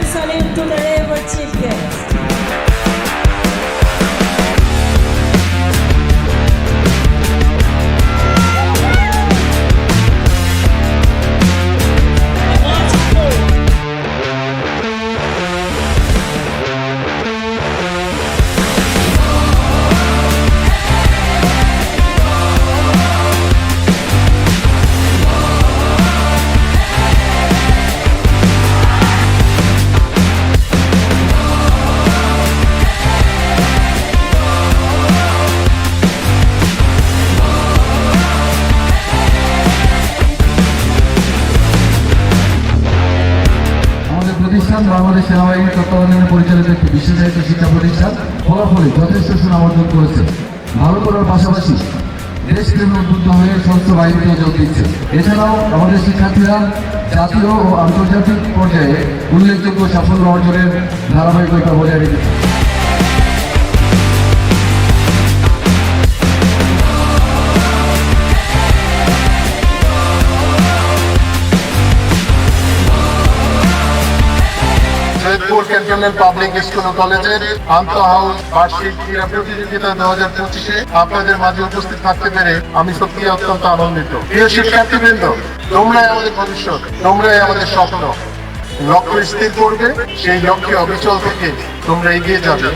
Jerusalem to the river chickens. প্রতিষ্ঠান বাংলাদেশ সেনাবাহিনীর তত্ত্বাবধানে পরিচালিত একটি বিশেষায়িত শিক্ষা প্রতিষ্ঠান ফলাফলে যথেষ্ট সুনাম অর্জন করেছে। ভালো করার পাশাপাশি দেশপ্রেমে উদ্বুদ্ধ হয়ে সশস্ত্র বাহিনীতে যোগ দিচ্ছে। এছাড়াও আমাদের শিক্ষার্থীরা জাতীয় ও আন্তর্জাতিক পর্যায়ে উল্লেখযোগ্য সাফল্য অর্জনের ধারাবাহিকতা বজায় রেখেছে। সৈয়দপুর ক্যান্টনমেন্ট পাবলিক স্কুল ও কলেজের আন্ত হাউস বার্ষিক ক্রীড়া প্রতিযোগিতা দু হাজার পঁচিশে আপনাদের মাঝে উপস্থিত থাকতে পেরে আমি সত্যি অত্যন্ত আনন্দিত। প্রিয় শিক্ষার্থীবৃন্দ, তোমরাই আমাদের ভবিষ্যৎ, তোমরাই আমাদের স্বপ্ন। লক্ষ্য স্থির করবে, সেই লক্ষ্যে অবিচল থেকে তোমরা এগিয়ে যাবে।